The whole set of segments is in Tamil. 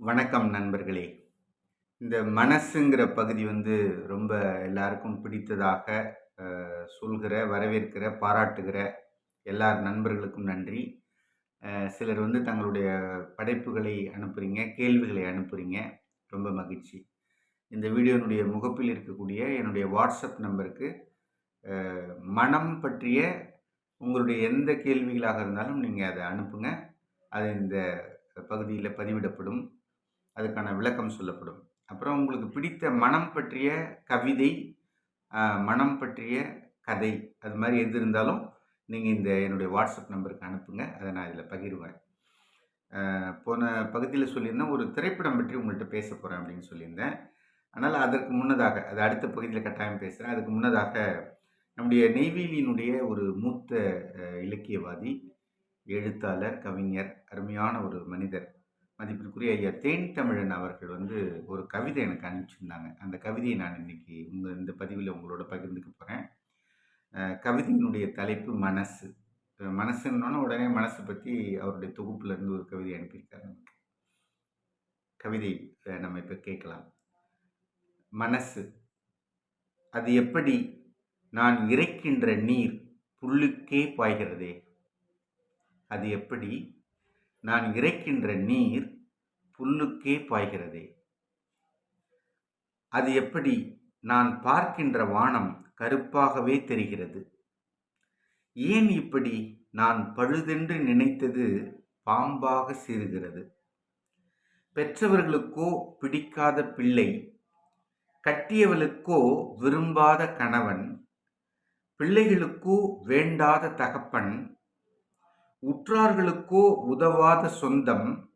வணக்கம் நண்பர்களே. இந்த மனசுங்கிற பகுதி வந்து ரொம்ப எல்லாருக்கும் பிடித்ததாக சொல்கிற வரவேற்கிற பாராட்டுகிற எல்லார் நண்பர்களுக்கும் நன்றி. சிலர் வந்து தங்களுடைய படைப்புகளை அனுப்புகிறீங்க கேள்விகளை அனுப்புகிறீங்க ரொம்ப மகிழ்ச்சி. இந்த வீடியோனுடைய முகப்பில் இருக்கக்கூடிய என்னுடைய வாட்ஸ்அப் நம்பருக்கு மனம் பற்றிய உங்களுடைய எந்த கேள்விகளாக இருந்தாலும் நீங்கள் அதை அனுப்புங்க. அது இந்த பகுதியில் பதிவிடப்படும். அதுக்கான விளக்கம் சொல்லப்படும். அப்புறம் உங்களுக்கு பிடித்த மனம் பற்றிய கவிதை மனம் பற்றிய கதை அது மாதிரி எது இருந்தாலும் நீங்கள் இந்த என்னுடைய வாட்ஸ்அப் நம்பருக்கு அனுப்புங்க. அதை நான் இதில் பகிர்வேன். போன பகுதியில் சொல்லியிருந்தேன் ஒரு திரைப்படம் பற்றி உங்கள்கிட்ட பேச போகிறேன் அப்படின்னு சொல்லியிருந்தேன். ஆனால் அதற்கு முன்னதாக அது அடுத்த பகுதியில் கட்டாயம் பேசுகிறேன் அதுக்கு முன்னதாக நம்முடைய நெய்வேலியினுடைய ஒரு மூத்த இலக்கியவாதி எழுத்தாளர் கவிஞர் அருமையான ஒரு மனிதர் மதிப்பிற்குரிய ஐயா தேன் தமிழன் அவர்கள் வந்து ஒரு கவிதை எனக்கு அனுப்பிச்சிருந்தாங்க. அந்த கவிதையை நான் இன்னைக்கு உங்கள் இந்த பதிவில் உங்களோட பகிர்ந்துக்க போகிறேன் கவிதையினுடைய தலைப்பு மனசு. அஹ் மனசுன்னொன்னே உடனே மனசை பற்றி அவருடைய தொகுப்புலேருந்து ஒரு கவிதை அனுப்பியிருக்காரு நமக்கு. கவிதை நம்ம இப்போ கேட்கலாம். மனசு. அது எப்படி நான் இறைக்கின்ற நீர் புல்லுக்கே பாய்கிறதே? அது எப்படி நான் இறைக்கின்ற நீர் புல்லுக்கே பாய்கிறதே. அது எப்படி? நான் பார்க்கின்ற வானம் கருப்பாகவே தெரிகிறது. ஏன் இப்படி? நான் பழுதென்று நினைத்தது பாம்பாக சீறுகிறது. பெற்றவர்களுக்கோ பிடிக்காத பிள்ளை கட்டியவளுக்கோ விரும்பாத கணவன் பிள்ளைகளுக்கோ வேண்டாத தகப்பன் உற்றார்களுக்கோ உதவாத சொந்தம்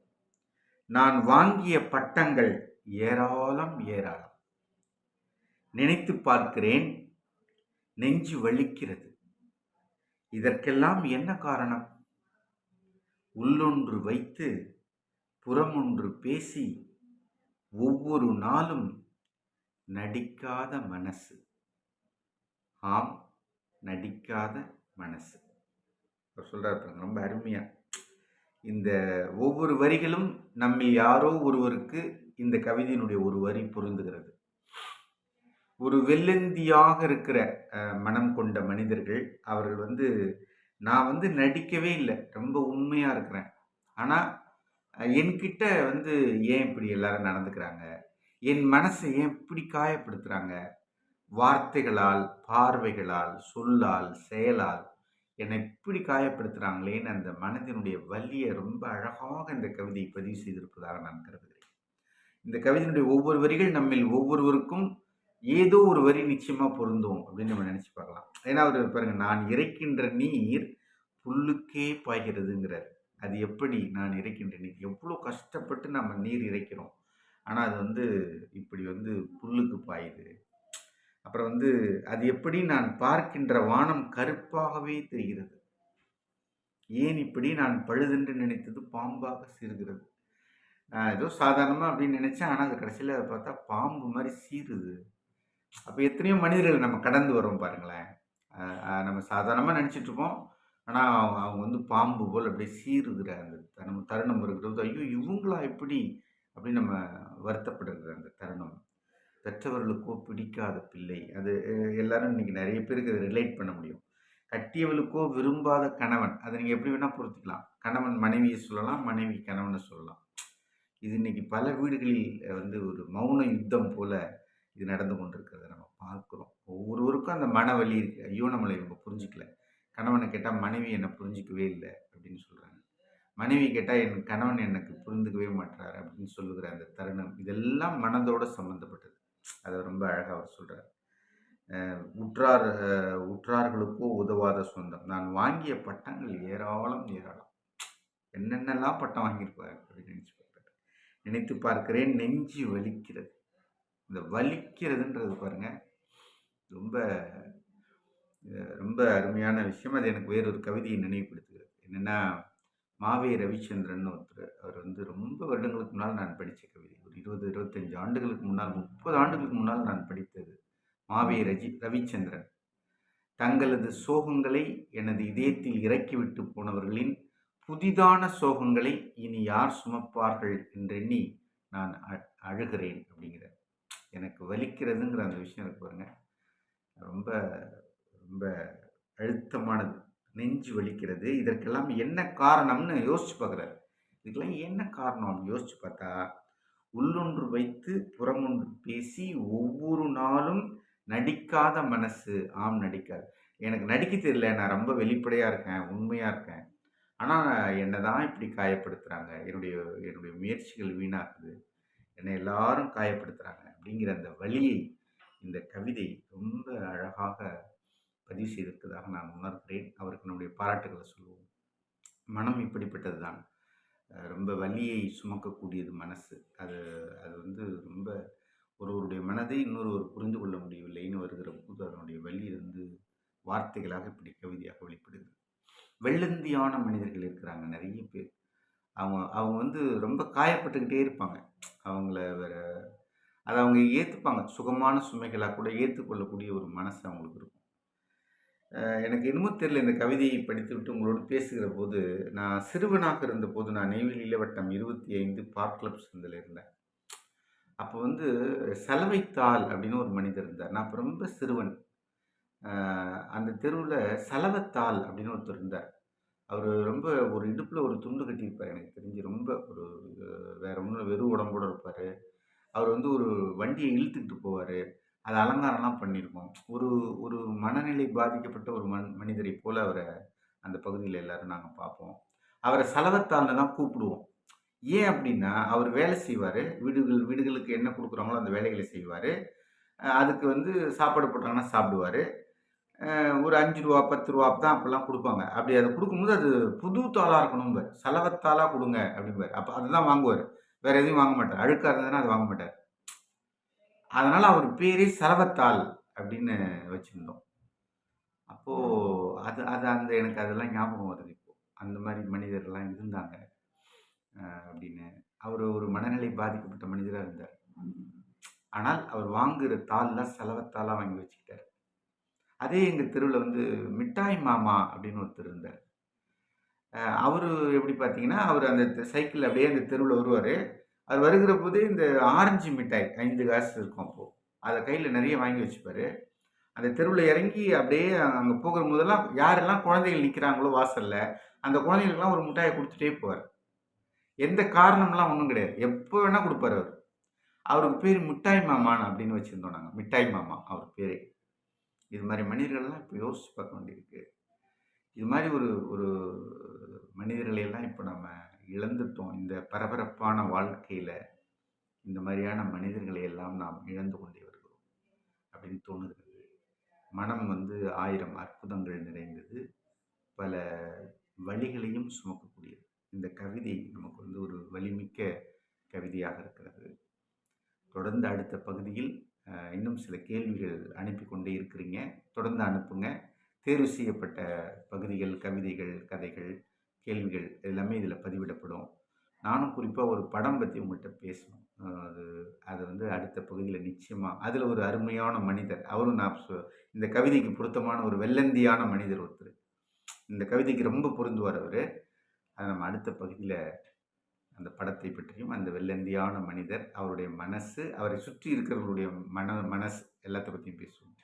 நான் வாங்கிய பட்டங்கள் ஏராளம் ஏராளம். நினைத்து பார்க்கிறேன் நெஞ்சு வலிக்கிறது. இதற்கெல்லாம் என்ன காரணம்? உள்ளொன்று வைத்து புறமொன்று பேசி ஒவ்வொரு நாளும் நடிக்காத மனசு. ஆம் நடிக்காத மனசு. அவர் சொல்றாரு ரொம்ப அருமையா. இந்த ஒவ்வொரு வரிகளும் நம்மில் யாரோ ஒருவருக்கு இந்த கவிதையினுடைய ஒரு வரி பொருந்துகிறது. ஒரு வெள்ளந்தியாக இருக்கிற மனம் கொண்ட மனிதர்கள் அவர்கள் வந்து நான் வந்து நடிக்கவே இல்லை ரொம்ப உண்மையாக இருக்கிறேன். ஆனால் என்கிட்ட வந்து ஏன் இப்படி எல்லாரும் நடந்துக்கிறாங்க? என் மனசை ஏன் இப்படி காயப்படுத்துகிறாங்க வார்த்தைகளால் பார்வைகளால் சொல்லால் செயலால் என்னை இப்படி காயப்படுத்துகிறாங்களேன்னு அந்த மனதினுடைய வலியை ரொம்ப அழகாக இந்த கவிதை பதிவு செய்திருப்பதாக நான் கருதுகிறேன். இந்த கவிதையினுடைய ஒவ்வொரு வரிகள் நம்மில் ஒவ்வொருவருக்கும் ஏதோ ஒரு வரி நிச்சயமாக பொருந்தும் அப்படின்னு நம்ம நினச்சி பார்க்கலாம். ஏன்னா அவர் பாருங்க நான் இறைக்கின்ற நீர் புல்லுக்கே பாய்கிறதுங்கிறார். அது எப்படி நான் இறைக்கின்ற நீர்? எவ்வளோ கஷ்டப்பட்டு நம்ம நீர் இறைக்கிறோம். ஆனால் அது வந்து இப்படி வந்து புல்லுக்கு பாயுது. அப்புறம் வந்து அது எப்படி நான் பார்க்கின்ற வானம் கருப்பாகவே தெரிகிறது. ஏன் இப்படி நான் பழுதென்று நினைத்தது பாம்பாக சீர்கிறது நான் ஏதோ சாதாரணமாக அப்படின்னு நினச்சேன் ஆனால் அது கடைசியில் பார்த்தா பாம்பு மாதிரி சீருது அப்போ எத்தனையோ மனிதர்கள் நம்ம கடந்து வரோம் பாருங்களேன். நம்ம சாதாரணமாக நினச்சிட்ருப்போம் ஆனால் அவங்க அவங்க வந்து பாம்பு போல் அப்படியே சீருகிற அந்த தருணம் தருணம் இருக்கிறது ஐயோ இவங்களா எப்படி அப்படின்னு நம்ம வருத்தப்படுகிற அந்த தருணம். பெற்றவர்களுக்கோ பிடிக்காத பிள்ளை. அது எல்லாரும் இன்னைக்கு நிறைய பேருக்கு அதை ரிலேட் பண்ண முடியும். கட்டியவளுக்கோ விரும்பாத கணவன் அதை நீங்கள் எப்படி வேணால் பொறுத்துக்கலாம் கணவன் மனைவியை சொல்லலாம் மனைவி கணவனை சொல்லலாம். இது இன்னைக்கு பல வீடுகளில் வந்து ஒரு மௌன யுத்தம் போல் இது நடந்து கொண்டிருக்கிறத நம்ம பார்க்குறோம். ஒவ்வொருவருக்கும் அந்த மனவலி இருக்குது ஐயோ நம்மளை இவங்க புரிஞ்சிக்கல. கணவனை கேட்டால் மனைவி என்னை புரிஞ்சிக்கவே இல்லை அப்படின்னு சொல்கிறாங்க மனைவி கேட்டால் என் கணவன் எனக்கு புரிந்துக்கவே மாட்டார் அப்படின்னு சொல்லுகிற அந்த தருணம் இதெல்லாம் மனதோடு சம்மந்தப்பட்டது அதை ரொம்ப அழகாக அவர் சொல்கிறார் உற்றார் உற்றார்களுக்கோ உதவாத சொந்தம். நான் வாங்கிய பட்டங்கள் ஏராளம் ஏராளம். என்னென்னலாம் பட்டம் வாங்கியிருப்பார் அப்படின்னு நினச்சி பார்க்குறாரு நினைத்து பார்க்கிறேன் நெஞ்சு வலிக்கிறது. இந்த வலிக்கிறதுன்றது பாருங்கள் ரொம்ப ரொம்ப அருமையான விஷயம். அது எனக்கு வேறொரு கவிதையை நினைவுபடுத்துகிறது. என்னென்னா மாவே ரவிச்சந்திரன் ஒருத்தர். அவர் வந்து ரொம்ப வருடங்களுக்கு முன்னால் நான் படித்த கவிதை. ஒரு இருபது இருபத்தஞ்சு ஆண்டுகளுக்கு முன்னால் முப்பது ஆண்டுகளுக்கு முன்னால் நான் படித்தது மாவே ரஜி ரவிச்சந்திரன். தங்களது சோகங்களை எனது இதயத்தில் இறக்கிவிட்டு போனவர்களின் புதிதான சோகங்களை இனி யார் சுமப்பார்கள் என்றெண்ணி நான் அ அழுகிறேன் அப்படிங்கிற. எனக்கு வலிக்கிறதுங்கிற அந்த விஷயம் எனக்கு பாருங்க. ரொம்ப ரொம்ப அழுத்தமானது. நெஞ்சு வலிக்கிறது. இதற்கெல்லாம் என்ன காரணம்னு யோசிச்சு பார்க்குறாரு இதுக்கெல்லாம் என்ன காரணம் யோசிச்சு பார்த்தா உள்ளொன்று வைத்து புறமொன்று பேசி ஒவ்வொரு நாளும் நடிக்காத மனசு ஆம் நடிக்காது. எனக்கு நடிக்க தெரியல நான் ரொம்ப வெளிப்படையாக இருக்கேன் உண்மையாக இருக்கேன். ஆனால் என்னை தான் இப்படி காயப்படுத்துகிறாங்க என்னுடைய என்னுடைய முயற்சிகள் வீணாகுது என்னை எல்லாரும் காயப்படுத்துகிறாங்க அப்படிங்கிற அந்த வழியை இந்த கவிதை ரொம்ப அழகாக பதிவு செய்திருப்பதாக நான் உணர்கிறேன். அவருக்கு நம்முடைய பாராட்டுகளை சொல்லுவோம். மனம் இப்படிப்பட்டது தான் ரொம்ப வலியை சுமக்கக்கூடியது மனசு. அது அது வந்து ரொம்ப ஒருவருடைய மனதை இன்னொருவர் புரிந்து கொள்ள முடியவில்லைன்னு வருகிற போது அதனுடைய வலி வந்து வார்த்தைகளாக இப்படி கவிதையாக வெளிப்படுது. வெள்ளந்தியான மனிதர்கள் இருக்கிறாங்க நிறைய பேர். அவங்க அவங்க வந்து ரொம்ப காயப்பட்டுக்கிட்டே இருப்பாங்க. அவங்கள வேற அதை அவங்க ஏற்றுப்பாங்க சுகமான சுமைகளாக கூட ஏற்றுக்கொள்ளக்கூடிய ஒரு மனசு அவங்களுக்கு இருக்கும். எனக்கு என்னமோ தெரியல இந்த கவிதையை படித்துவிட்டு உங்களோடு பேசுகிற போது நான் சிறுவனாக இருந்தபோது நான் நெய்வேலியில வட்டம் இருபத்தி ஐந்து பார்க் கிளப் சந்தில் இருந்தேன். அப்போ வந்து சலவைத்தாள் அப்படின்னு ஒரு மனிதர் இருந்தார். நான் அப்போ ரொம்ப சிறுவன். அந்த தெருவில் சலவத்தாள் அப்படின்னு ஒருத்தர் இருந்தார். அவர் ரொம்ப ஒரு இடுப்பில் ஒரு துண்டு கட்டியிருப்பார் எனக்கு தெரிஞ்சு. ரொம்ப ஒரு வேற ஒன்றும் வெறும் உடம்போடு இருப்பார். அவர் வந்து ஒரு வண்டியை இழுத்துக்கிட்டு போவார். அது அலங்காரம்லாம் பண்ணியிருக்கோம். ஒரு ஒரு மனநிலை பாதிக்கப்பட்ட ஒரு மன் மனிதரை போல் அவரை அந்த பகுதியில் எல்லாரும் நாங்கள் பார்ப்போம். அவரை சலவத்தாள்னு தான் கூப்பிடுவோம். ஏன் அப்படின்னா அவர் வேலை செய்வார். வீடுகள் வீடுகளுக்கு என்ன கொடுக்குறாங்களோ அந்த வேலைகளை செய்வார். அதுக்கு வந்து சாப்பாடு போட்டாங்கன்னா சாப்பிடுவார். ஒரு அஞ்சு ரூபா பத்து ரூபா தான் அப்போல்லாம் கொடுப்பாங்க. அப்படி அதை கொடுக்கும்போது அது புது தாளாக இருக்கணும்பார். சலவத்தாளாக கொடுங்க அப்படிம்பார். அப்போ அதுதான் வாங்குவார். வேறு எதையும் வாங்க மாட்டார். அழுக்காக இருந்ததுன்னா அது வாங்க மாட்டார். அதனால அவர் பேரே சலவத்தாள் அப்படின்னு வச்சுருந்தோம். அப்போது அது அது அந்த எனக்கு அதெல்லாம் ஞாபகம் வருது இப்போ. அந்த மாதிரி மனிதர்லாம் இருந்தாங்க. அப்படின்னு. அவர் ஒரு மனநிலை பாதிக்கப்பட்ட மனிதராக இருந்தார். ஆனால் அவர் வாங்குகிற தாள்லாம் செலவத்தாளாக வாங்கி வச்சுக்கிட்டார். அதே எங்கள் தெருவில் வந்து மிட்டாய் மாமா அப்படின்னு ஒருத்தர் இருந்தார். அவர் எப்படி பார்த்தீங்கன்னா அவர் அந்த சைக்கிள் அப்படியே அந்த தெருவில் வருவார். அவர் வருகிற போது இந்த ஆரஞ்சு மிட்டாய் ஐந்து காசு இருக்கும் அப்போது அதை கையில் நிறைய வாங்கி வச்சுப்பார். அந்த தெருவில் இறங்கி அப்படியே அங்கே போகிற போதெல்லாம் யாரெல்லாம் குழந்தைகள் நிற்கிறாங்களோ வாசலில் அந்த குழந்தைகளுக்கெல்லாம் ஒரு மிட்டாயை கொடுத்துட்டே போவார். எந்த காரணம்லாம் ஒன்றும் கிடையாது. எப்போ வேணால் கொடுப்பாரு அவர். அவருக்கு பேர் மிட்டாய் மாமான் அப்படின்னு வச்சுருந்தோம் நாங்கள் மிட்டாய் மாமா அவர் பேர். இது மாதிரி மனிதர்கள்லாம் இப்போ யோசிச்சு பார்க்க வேண்டியிருக்கு. இது மாதிரி ஒரு ஒரு மனிதர்களை எல்லாம் இப்போ நம்ம இழந்துட்டோம். இந்த பரபரப்பான வாழ்க்கையில் இந்த மாதிரியான மனிதர்களை எல்லாம் நாம் இழந்து கொண்டே வருகிறோம் அப்படின்னு தோணுகிறது. மனம் வந்து ஆயிரம் அற்புதங்கள் நிறைந்தது. பல வழிகளையும் சுமக்கக்கூடியது. இந்த கவிதை நமக்கு வந்து ஒரு வலிமிக்க கவிதையாக இருக்கிறது. தொடர்ந்து அடுத்த பகுதியில் இன்னும் சில கேள்விகள் அனுப்பி கொண்டே இருக்கிறீங்க. தொடர்ந்து அனுப்புங்க. தேர்வு செய்யப்பட்ட பகுதிகள் கவிதைகள் கதைகள் கேள்விகள் எல்லாமே இதில் பதிவிடப்படும். நானும் குறிப்பாக ஒரு படம் பற்றி உங்கள்கிட்ட பேசணும். அது அது வந்து அடுத்த பகுதியில் நிச்சயமாக அதில் ஒரு அருமையான மனிதர். அவரும் நான் சொ- இந்த கவிதைக்கு பொருத்தமான ஒரு வெள்ளந்தியான மனிதர் ஒருத்தர். இந்த கவிதைக்கு ரொம்ப பொருந்துவார் அவர். அதை நம்ம அடுத்த பகுதியில் அந்த படத்தை பற்றியும் அந்த வெள்ளந்தியான மனிதர் அவருடைய மனசு அவரை சுற்றி இருக்கிறவர்களுடைய மன மனசு எல்லாத்த பற்றியும் பேசுவோம்.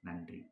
நன்றி.